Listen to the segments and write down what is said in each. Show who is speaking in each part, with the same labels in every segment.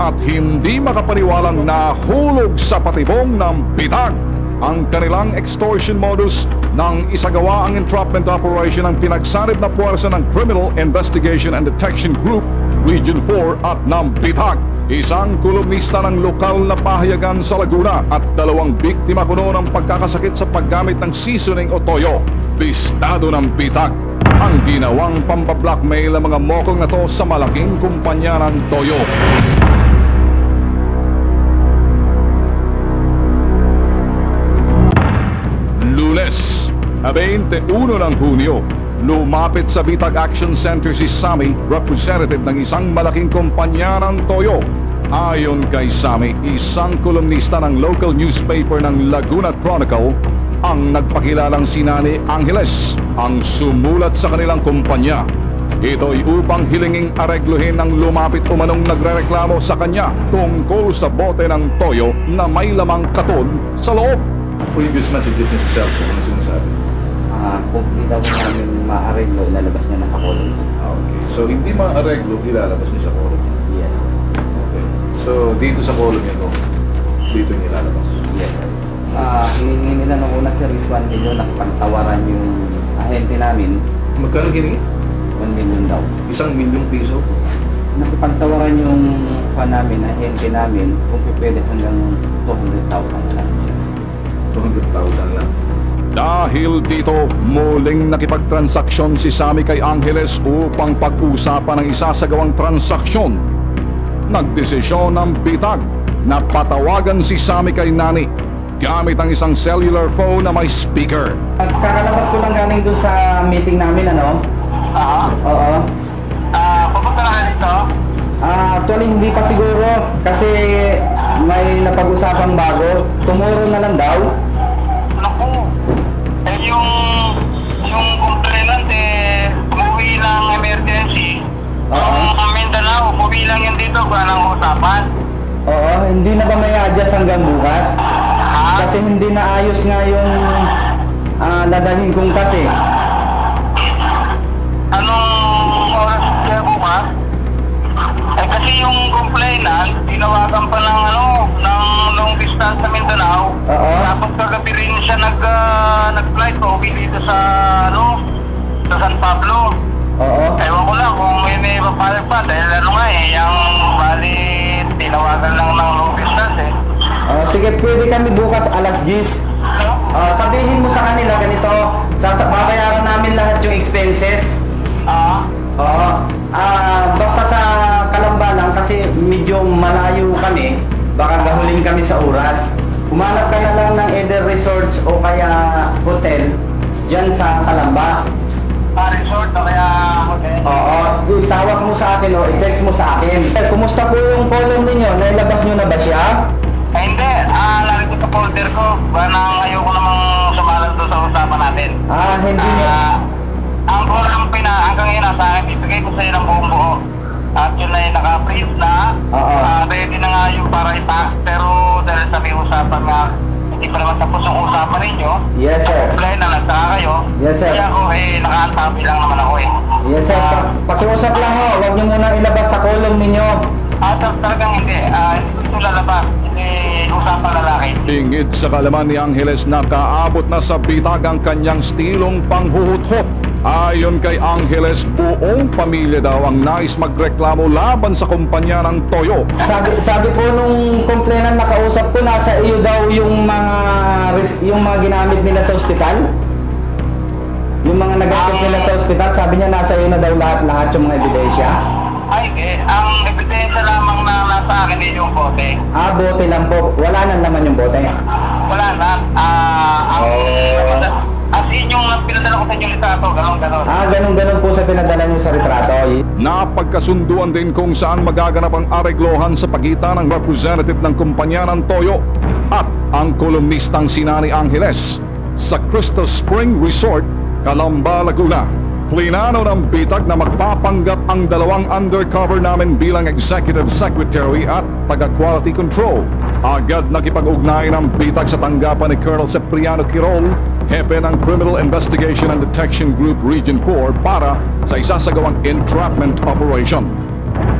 Speaker 1: at hindi makapaniwalang nahulog sa patibong ng bitag. Ang kanilang extortion modus nang isagawa ang entrapment operation ng pinagsanib na puwersa ng Criminal Investigation and Detection Group Region 4 at ng bitag. Isang kolumnista ng lokal na pahayagan sa Laguna at dalawang biktima kuno ng pagkakasakit sa paggamit ng seasoning o toyo. Bistado ng bitag ang ginawang pambablockmail ng mga mokong na to sa malaking kumpanya ng Toyo. 21 ng Hunyo, lumapit sa Bitag Action Center si Sami, representative ng isang malaking kumpanya ng Toyo. Ayon kay Sami, isang kolumnista ng local newspaper ng Laguna Chronicle, ang nagpakilalang si Nani Angeles ang sumulat sa kanilang kumpanya. Ito'y upang hilinging aregluhin ng lumapit umanong nagrereklamo sa kanya tungkol sa bote ng toyo na may lamang katon sa loob.
Speaker 2: Previous messages niya sa cellphone,
Speaker 3: Ah, kung hindi daw namin maareglo, ilalabas niya na sa column.
Speaker 2: Ah, okay. So, hindi ma-areglo, ilalabas niya sa column.
Speaker 3: Yes, sir.
Speaker 2: Okay. So, dito sa column niya to, dito niya ilalabas.
Speaker 3: Yes, sir. Ah, hiningi nila nung una sir is 1 million, nakapagtawaran yung ahente namin,
Speaker 2: Magkano giningi?
Speaker 3: 1 million daw.
Speaker 2: Isang milyong piso?
Speaker 3: Nakipagtawaran yung fan namin, ahente namin, kung pwede hanggang 200,000 na lang. Yes.
Speaker 2: 200,000 lang.
Speaker 1: Dahil dito, muling nakipagtransaksyon si Sami kay Angeles upang pag-usapan ang isasagawang transaksyon. Nagdesisyon ng bitag na patawagan si Sami kay Nani gamit ang isang cellular phone na may speaker.
Speaker 3: Kakalabas ko lang galing dun sa meeting namin, ano?
Speaker 4: Oo.
Speaker 3: Oo.
Speaker 4: Ah, pupunta na dito?
Speaker 3: Ah, actually hindi pa siguro kasi may napag-usapang bago. Tomorrow na lang daw.
Speaker 4: Naku. Eh, yung, yung complainant eh, umuwi ng emergency.
Speaker 3: Oo.
Speaker 4: Yung Mindanao, umuwi lang yun dito, kung anong usapan.
Speaker 3: Oo, hindi na ba may adjust hanggang bukas?
Speaker 4: Ha?
Speaker 3: Kasi hindi na ayos nga yung ah, dadalhin kong kasi.
Speaker 4: Anong oras kaya bukas? Eh, kasi yung complainant, tinawagan pa ng ano, ng long distance sa Mindanao.
Speaker 3: Oo.
Speaker 4: Tapos kagabi rin siya nag, ah, nag-flight uwi dito sa, ano, sa San Pablo.
Speaker 3: Oo.
Speaker 4: Ewan ko lang kung may may papalag pa dahil ano nga eh, yung bali tinawagan lang ng long distance eh.
Speaker 3: Ah, sige, pwede kami bukas alas 10. Ah, sabihin mo sa kanila ganito, sasa babayaran namin lahat yung expenses.
Speaker 4: Ah,
Speaker 3: Oo. Ah, basta sa Kalamba lang kasi medyo malayo kami, baka gahuling kami sa oras. Humanap ka na lang ng either resorts o kaya hotel diyan sa Kalamba.
Speaker 4: ah, resort o kaya hotel.
Speaker 3: Oo, itawag mo sa akin o i-text mo sa akin. Sir, kumusta po yung column ninyo? Nailabas nyo na ba siya?
Speaker 4: Eh hindi, ah, narito sa folder ko. Bana ayoko namang sumalat doon sa usapan natin.
Speaker 3: Ah, hindi.
Speaker 4: Ah, ang column pina hanggang ngayon nasa akin, ibigay ko sa iyo ng buong buo. At yun ay naka-freeze na.
Speaker 3: Oo.
Speaker 4: Ah, ready na nga yung para ipa. Pero dahil sa may usapan nga, hindi pa naman tapos ang usapan ninyo.
Speaker 3: Yes, sir.
Speaker 4: Apply na nagtaka kayo.
Speaker 3: Yes, sir.
Speaker 4: Kaya ako eh, nakaantabi lang naman ako eh.
Speaker 3: Yes, sir. Pa- pakiusap lang ho. Huwag nyo muna ilabas sa column ninyo.
Speaker 4: Ah, tal- talagang hindi. Ah, hindi ito lalabas. Hindi usapang lalaki.
Speaker 1: Ingid sa kalaman ni Angeles na kaabot na sa bitag ang kanyang stilong panghuhuthot. Ayon kay Angeles, buong pamilya daw ang nais magreklamo laban sa kumpanya ng Toyo.
Speaker 3: Sabi, sabi po nung complainant na kausap ko, nasa iyo daw yung mga res- yung mga ginamit nila sa ospital. Yung mga nagastos nila sa ospital, sabi niya nasa iyo na daw lahat-lahat yung mga ebidensya.
Speaker 4: Ay, eh, ang ebidensya lamang na nasa akin eh yung bote.
Speaker 3: Ah, bote lang po. Wala nang laman yung bote.
Speaker 4: Wala na. Ah, ang...
Speaker 3: Oh.
Speaker 4: As in yung pinadala ko sa inyo litrato, ganon ganon.
Speaker 3: Ah, ganun-ganun po sa pinadala niyo sa retrato.
Speaker 1: Napagkasunduan din kung saan magaganap ang areglohan sa pagitan ng representative ng kumpanya ng Toyo at ang kolumnistang Sinani Angeles sa Crystal Spring Resort, Calamba, Laguna. Plinano ng bitag na magpapanggap ang dalawang undercover namin bilang executive secretary at taga-quality control. Agad nakipag-ugnay ng bitag sa tanggapan ni Colonel Cipriano Quirol, hepe ng Criminal Investigation and Detection Group Region 4 para sa isasagawang entrapment operation.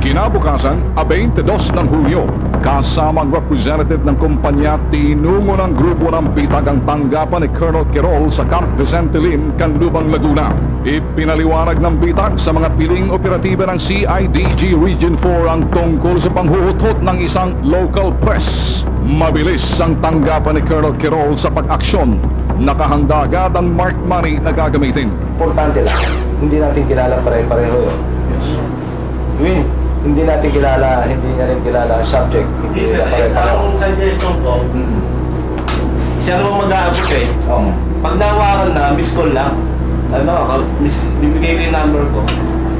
Speaker 1: Kinabukasan, 22 ng Hulyo, kasama ang representative ng kumpanya, tinungo ng grupo ng bitag ang tanggapan ni Colonel Quirol sa Camp Vicente Lim, Canlubang, Laguna. Ipinaliwanag ng bitag sa mga piling operatiba ng CIDG Region 4 ang tungkol sa panghuhutot ng isang local press. Mabilis ang tanggapan ni Colonel Quirol sa pag-aksyon. Nakahanda agad ang marked money na gagamitin.
Speaker 3: Importante lang, hindi natin kilala pare-pareho yun. Win, hindi natin kilala, hindi niya rin kilala ang subject.
Speaker 5: Hindi sir, eh,
Speaker 3: pare-pareho.
Speaker 5: ang suggestion ko,
Speaker 3: Mm.
Speaker 5: siya naman mag-aabot eh.
Speaker 3: Oo.
Speaker 5: Pag nawakan na, miss call lang. Ano, miss, bibigay ko yung number ko.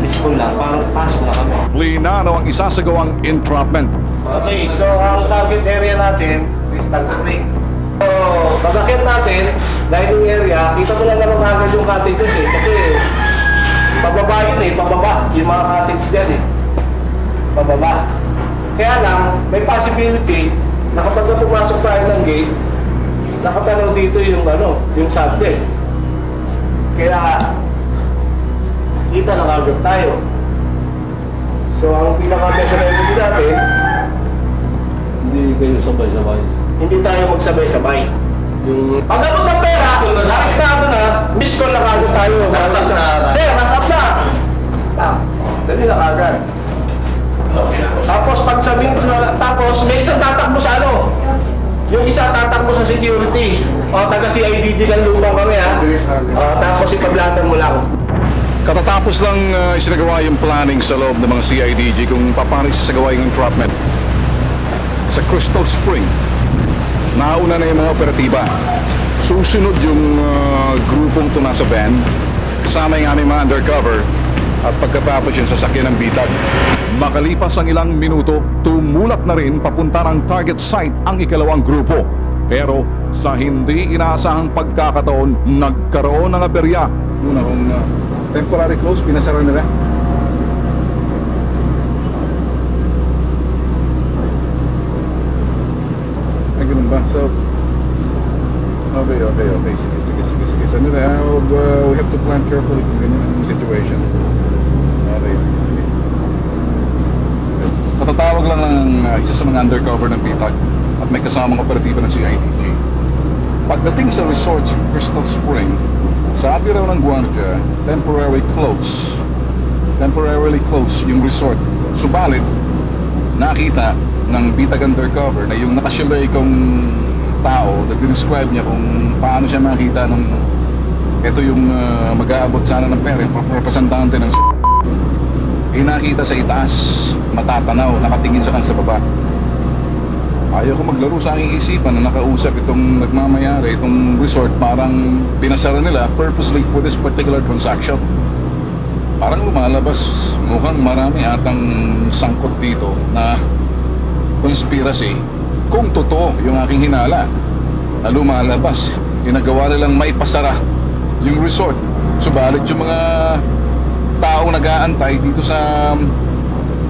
Speaker 5: Miss call lang, para pasok na kami.
Speaker 1: Plinano ang isasagawang entrapment.
Speaker 5: Okay, so ang target area natin, distance spring. So, pagkakit natin, dining area, kita mo lang naman agad yung cottages eh. Kasi, pababa yun eh, pababa. Yung mga cottage dyan eh. Pababa. Kaya lang, may possibility na kapag na pumasok tayo ng gate, nakatanaw dito yung ano, yung subject. Kaya, kita na agad tayo. So, ang pinaka-best remedy natin,
Speaker 2: Hindi kayo sabay-sabay.
Speaker 5: hindi tayo magsabay-sabay.
Speaker 2: Yung
Speaker 5: Pag abot ng pera, arestado na, miss call na kagad tayo.
Speaker 3: Nasap na.
Speaker 5: Sir, nasap na. Ah, dali na kagad. Tapos pag sabihin sa, tapos may isang tatakbo sa ano. Yung isa tatakbo sa security. O taga CIDG ng lubang kami ha. O, tapos ipablatan mo lang.
Speaker 1: Katatapos lang uh, isinagawa yung planning sa loob ng mga CIDG kung paano isasagawa yung entrapment. Sa Crystal Spring, nauna na yung mga operatiba. Susunod yung uh, grupong to nasa van, kasama yung aming mga undercover, at pagkatapos yung sasakyan ng bitag. Makalipas ang ilang minuto, tumulak na rin papunta ng target site ang ikalawang grupo. Pero sa hindi inaasahang pagkakataon, nagkaroon ng aberya. Una kung uh, temporary close, pinasara nila. Ay, ganun ba? So, okay, okay, okay. Sige, sige, sige, sige. So, nila, uh, we have to plan carefully kung ganyan ang situation. Katatawag lang ng uh, isa sa mga undercover ng PITAG at may kasamang operatiba ng CIDG. Pagdating sa resort sa Crystal Spring, sabi raw ng Guardia, temporarily close. Temporarily close yung resort. Subalit, nakita ng bitag undercover na yung nakasyalay kong tao, nag-describe niya kung paano siya makita nung ito yung uh, mag-aabot sana ng pera, yung representante ng s- eh sa itaas, matatanaw, nakatingin sa sa baba. Ayaw ko maglaro sa aking isipan na nakausap itong nagmamayari, itong resort, parang pinasara nila purposely for this particular transaction. Parang lumalabas, mukhang marami atang sangkot dito na conspiracy kung totoo yung aking hinala na lumalabas. Ginagawa nilang maipasara yung resort. Subalit yung mga taong nag-aantay dito sa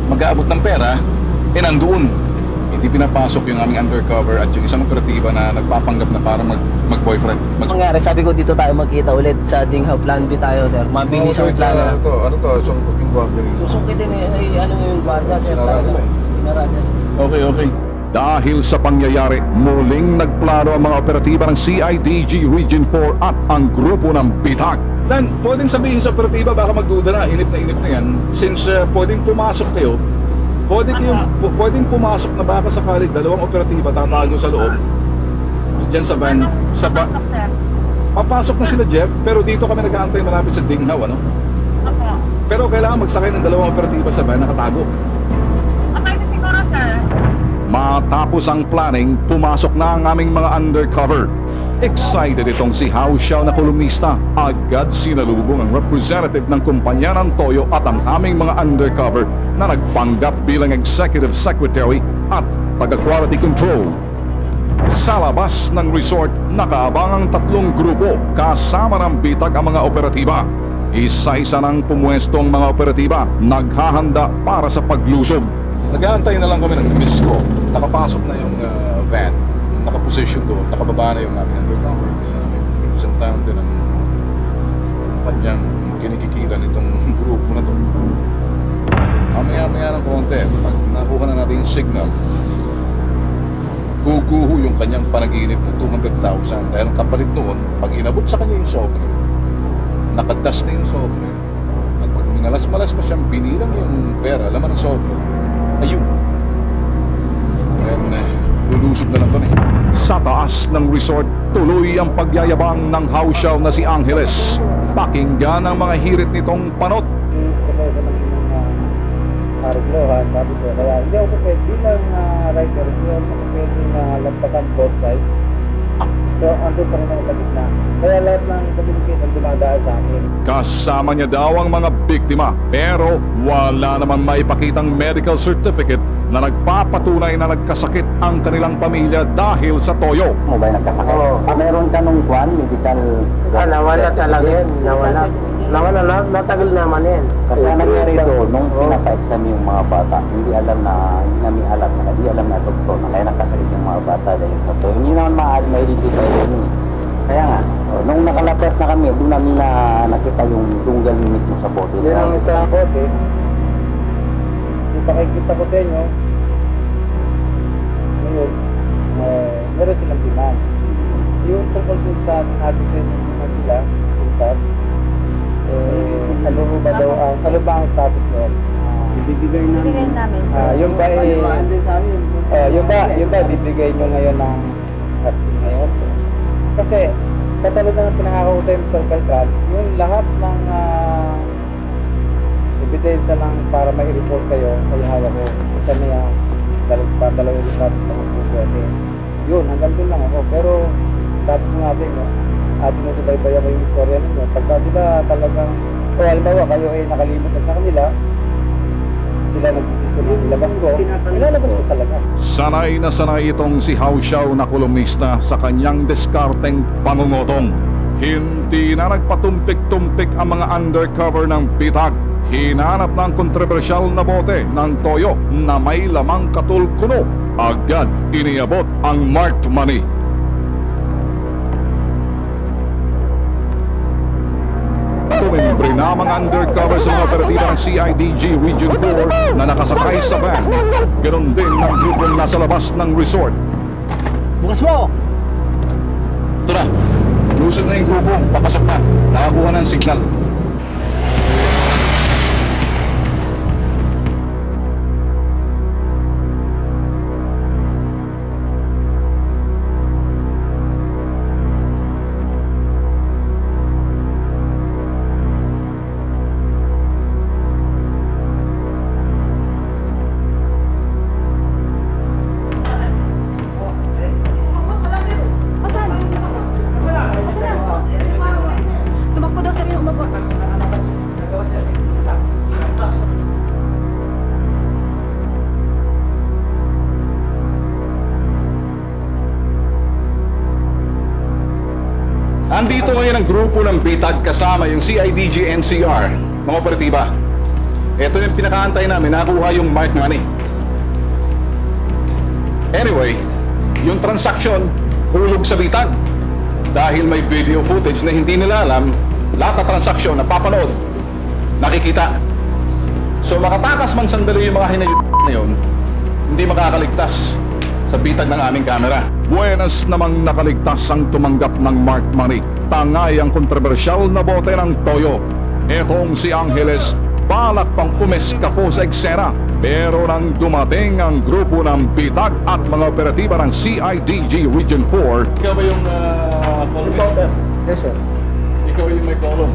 Speaker 1: mag-aabot ng pera, eh nandoon. Hindi pinapasok yung aming undercover at yung isang operatiba na nagpapanggap na para mag, mag-boyfriend. Mag-
Speaker 6: mangyari, sabi ko dito tayo magkita ulit sa Dinghaw Plan B tayo, sir. Mabilis ang plano.
Speaker 1: Ano to? Ano to? Sungkot yung guardia rito.
Speaker 6: Susukitin eh, ay, ano yung guardia, sir.
Speaker 1: Sinara nila eh.
Speaker 6: Sinara, sir.
Speaker 1: Okay, okay. Dahil sa pangyayari, muling nagplano ang mga operatiba ng CIDG Region 4 at ang grupo ng BITAG. Dan, pwedeng sabihin sa operatiba, baka magduda na, inip na inip na yan. Since uh, pwedeng pumasok kayo, pwede kayong, pu- pwedeng pumasok na baka sakali dalawang operatiba tatago sa loob. Diyan sa van, sa ba, papasok na sila Jeff, pero dito kami nag-aantay malapit sa Dinghaw, ano? Pero kailangan magsakay ng dalawang operatiba sa van, nakatago.
Speaker 7: Okay.
Speaker 1: Matapos ang planning, pumasok na ang aming mga undercover. Excited itong si Hao Xiao na kolumnista. Agad sinalubong ang representative ng kumpanya ng Toyo at ang aming mga undercover na nagpanggap bilang executive secretary at taga-quality control. Sa labas ng resort, nakaabang ang tatlong grupo kasama ng bitag ang mga operatiba. Isa-isa ng pumuesto ang mga operatiba, naghahanda para sa paglusob. Nag-aantay na lang kami ng miss ko. Nakapasok na yung uh, van, nakaposition doon, nakababa na yung aming undercover. Kasi may representante ng kanyang kinikikilan itong grupo na to. Mamaya-maya ng konti, pag nakuha na natin yung signal, guguho yung kanyang panaginip ng 200,000 dahil kapalit noon, pag inabot sa kanya yung sobre, nakadas na yung sobre, at pag minalas-malas mo siyang binilang yung pera, laman ng sobre, ayun. Then, eh, lulusog na lang kami. Sa taas ng resort, tuloy ang pagyayabang ng house na si Angeles. Pakinggan ang mga hirit nitong panot.
Speaker 8: uh, ariglohan, sabi ko, kaya hindi ako pwede bilang uh, writer, hindi ako pwedeng uh, lampasan both sides. So, andun pa rin ako sa gitna. Kaya lahat ng communication dumadaan sa akin.
Speaker 1: Kasama niya daw ang mga biktima pero wala naman maipakitang medical certificate na nagpapatunay na nagkasakit ang kanilang pamilya dahil sa toyo.
Speaker 3: Mo ba nagkasakit? Oo. Ah, meron ka nung kwan, medical...
Speaker 8: Ah, nawala talaga yan. Nawala. Nawala na, natagal naman yan.
Speaker 3: Kasi ang nangyari doon, nung pinapa-exam yung mga bata, hindi alam na, hindi namin alam, na hindi alam na doktor na kaya nagkasakit yung mga bata dahil sa to. Hindi naman maaari ma-identify yun nakalapes na kami, doon namin na nakita yung tunggal mismo sa bote.
Speaker 8: Yun ang isang kote. Yung pakikita ko sa inyo, ngayon, eh, meron silang demand. Yung tungkol dun sa sinabi sa inyo demand nila, pintas, eh, ano ba daw ang, ano ba ang status noon?
Speaker 7: Bibigay namin.
Speaker 8: Ah, yung ba eh, oh, yung ba, yung ba bibigay nyo ngayon ng asking ngayon? Kasi, katulad ng pinangako tayo Mr. Beltran, yung lahat ng ah, ebidensya lang para may report kayo, ay hawak ko. Isa niya, dal- dadalawin yung status ng mga pwede. Yun, hanggang doon lang ako. Pero, sabi ko nga din, no, at sinusubaybayan ko yung istorya ninyo. Pagka sila talagang, o halimbawa kayo ay nakalimot na sa kanila, sila nagsisunod ilabas ko, ilalabas ko talaga.
Speaker 1: Sanay na sanay itong si Hao Xiao na kolumnista sa kanyang diskarteng pangungotong. Hindi na nagpatumpik-tumpik ang mga undercover ng bitag. Hinanap ng kontrobersyal na bote ng toyo na may lamang katulkuno. Agad iniabot ang marked money. Tumimbre na mga undercover sa mga operatiba ng CIDG Region 4 na nakasakay sa van. Ganon din ng grupong nasa labas ng resort.
Speaker 6: Bukas mo!
Speaker 1: Ito na, lusog na yung grupo, papasok na, nakakuha ng signal. Grupo ng BITAG kasama yung CIDG NCR, mga operatiba. Ito yung pinakaantay namin, nakuha yung mark money. Anyway, yung transaction, hulog sa BITAG. Dahil may video footage na hindi nila alam, lahat na transaksyon na papanood, nakikita. So makatakas man sandali yung mga hinay na yun, hindi makakaligtas sa bitag ng aming kamera. Buenas namang nakaligtas ang tumanggap ng Mark Money. Tangay ang kontrobersyal na bote ng Toyo. Etong si Angeles, balak pang umeskapo sa eksena. Pero nang dumating ang grupo ng Bitag at mga operatiba ng CIDG Region 4, Ikaw ba yung uh, columnist?
Speaker 8: Yes, sir.
Speaker 1: Ikaw yung may column?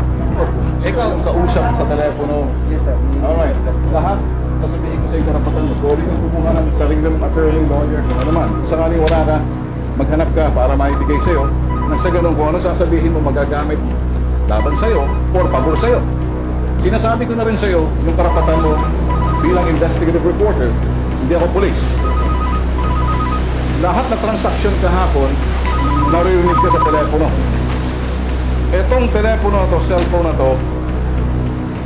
Speaker 1: Ikaw yung kausap sa telepono.
Speaker 8: Yes, sir.
Speaker 1: Alright. Lahat, sasabihin ko sa iyo karapatan mo. Pwede kang kumuha ng sarili ng attorney, lawyer, ano naman. Kung sakaling wala ka, maghanap ka para maibigay sa iyo. Nang sa ganun, kung ano sasabihin mo magagamit laban sa iyo or pabor sa iyo. Sinasabi ko na rin sa iyo yung karapatan mo bilang investigative reporter, hindi ako polis. Lahat na transaction kahapon, naririnig ka sa telepono. Etong telepono na to, cellphone na to,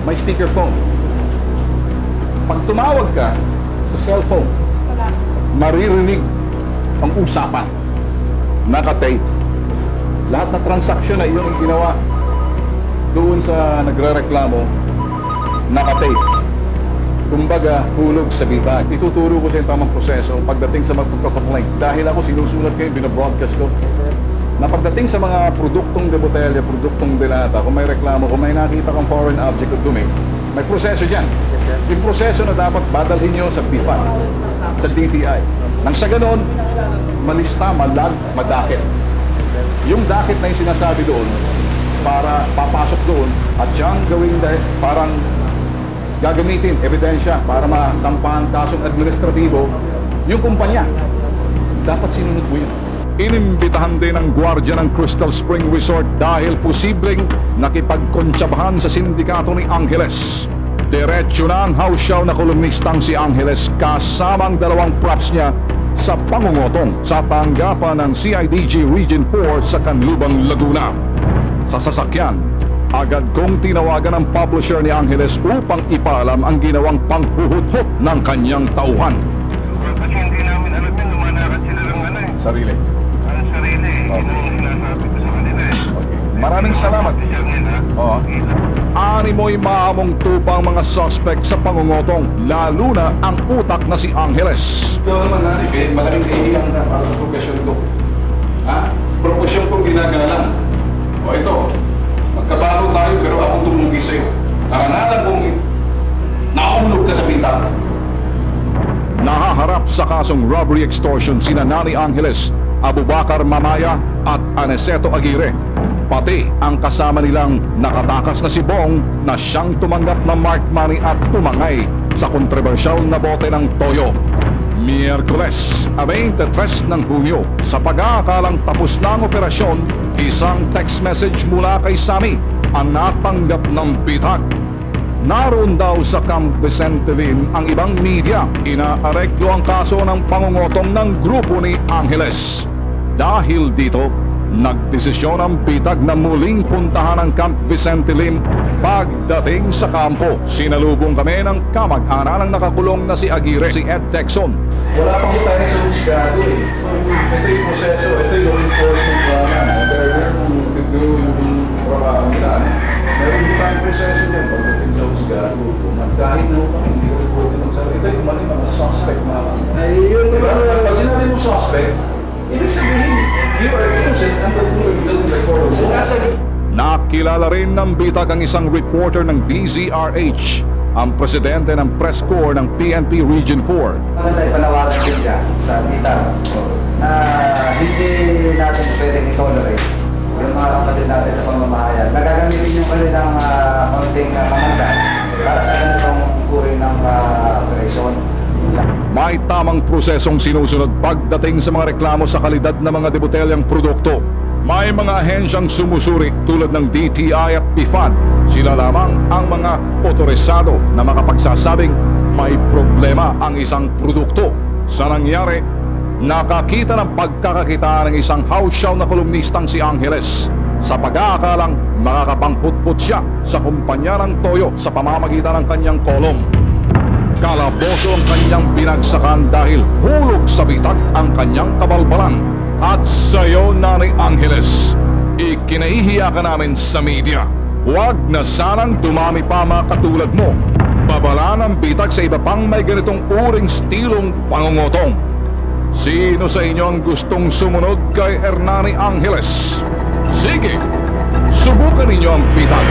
Speaker 1: may speakerphone. Pag tumawag ka sa cellphone, maririnig ang usapan. Nakatape. Lahat na transaction na iyong ginawa doon sa nagre-reklamo, nakatape. Kumbaga, hulog sa bitag. Ituturo ko sa yung tamang proseso pagdating sa magpagkakaplay. Dahil ako sinusulat kayo, binabroadcast ko. Na pagdating sa mga produktong de botella, produktong delata, kung may reklamo, kung may nakita kang foreign object o dumi, may proseso dyan. Yung proseso na dapat badalhin nyo sa BIFAN, sa DTI. Nang sa ganon, malista, malag, madakit. Yung dakit na yung sinasabi doon, para papasok doon, at siyang gawin dahil parang gagamitin, ebidensya, para masampahan kasong administratibo, yung kumpanya. Dapat sinunod mo yun. Inimbitahan din ang gwardya ng Crystal Spring Resort dahil posibleng nakipagkontsabahan sa sindikato ni Angeles. Diretso na ang house show na kolumnistang si Angeles kasamang dalawang props niya sa pangungotong sa tanggapan ng CIDG Region 4 sa Canluban, Laguna. Sa sasakyan, agad kong tinawagan ang publisher ni Angeles upang ipaalam ang ginawang panghuhuthot ng kanyang tauhan.
Speaker 4: Kasi hindi namin alam yun, lumanakad sila ng ano eh.
Speaker 1: Sarili.
Speaker 4: Ang sarili eh. Yun ang sinasabi ko sa.
Speaker 1: Maraming salamat. Oo. Animoy maamong tupang mga suspect sa pangungotong, lalo na ang utak na si Angeles. Ito naman Hanif eh, malaking kahihiyan na para sa profesyon ko. Ha? Profesyon kong ginagalang. O ito, magkabalo tayo pero akong tumugi sa'yo. Karanalan kong naulog ka sa bintang. Nahaharap sa kasong robbery extortion sina Nani Angeles, Abubakar Mamaya at Aneseto Aguirre. Pati ang kasama nilang nakatakas na si Bong na siyang tumanggap ng mark money at tumangay sa kontrobersyal na bote ng Toyo. Miyerkules, 23 ng Hunyo, sa pag-aakalang tapos na ang operasyon, isang text message mula kay Sami ang natanggap ng bitag. Naroon daw sa Camp Vicente Lim ang ibang media. Inaareklo ang kaso ng pangungotong ng grupo ni Angeles. Dahil dito, nagdesisyon ang bitag na muling puntahan ang Camp Vicente Lim pagdating sa kampo. Sinalubong kami ng kamag-anak ng nakakulong na si Aguirre, si Ed Texon. Wala pang tayo sa husgado eh. Ito yung proseso, ito yung enforcement plan. They're to do yung trabaho nila. Meron din tayong proseso din pagdating sa husgado. Kahit na upang hindi ko ng sa ito yung mali mga suspect na Ay, yun? Pag sinabi mo suspect, ibig sabihin, Nakilala rin ng bitag ang isang reporter ng DZRH, ang presidente ng press corps ng PNP Region 4.
Speaker 3: Ano tayo panawagan din dyan sa BITAG na hindi natin pwedeng i-tolerate yung mga kapatid natin sa pamamahayan. Nagagamitin yung kanilang uh, konting uh, kamandan para sa ganitong uri ng uh, operasyon.
Speaker 1: May tamang prosesong sinusunod pagdating sa mga reklamo sa kalidad ng mga debotelyang produkto. May mga ahensyang sumusuri tulad ng DTI at PIFAN. Sila lamang ang mga otorisado na makapagsasabing may problema ang isang produkto. Sa nangyari, nakakita ng pagkakakitaan ng isang house show na kolumnistang si Angeles sa pag-aakalang makakapangputput siya sa kumpanya ng Toyo sa pamamagitan ng kanyang kolom. Kalaboso ang kanyang binagsakan dahil hulog sa bitag ang kanyang kabalbalan. At sa'yo, Nanay Angeles, ikinahihiya ka namin sa media. Huwag na sanang dumami pa mga katulad mo. Babala ng bitag sa iba pang may ganitong uring stilong pangungotong. Sino sa inyo ang gustong sumunod kay Hernani Angeles? Sige, subukan ninyo ang bitag.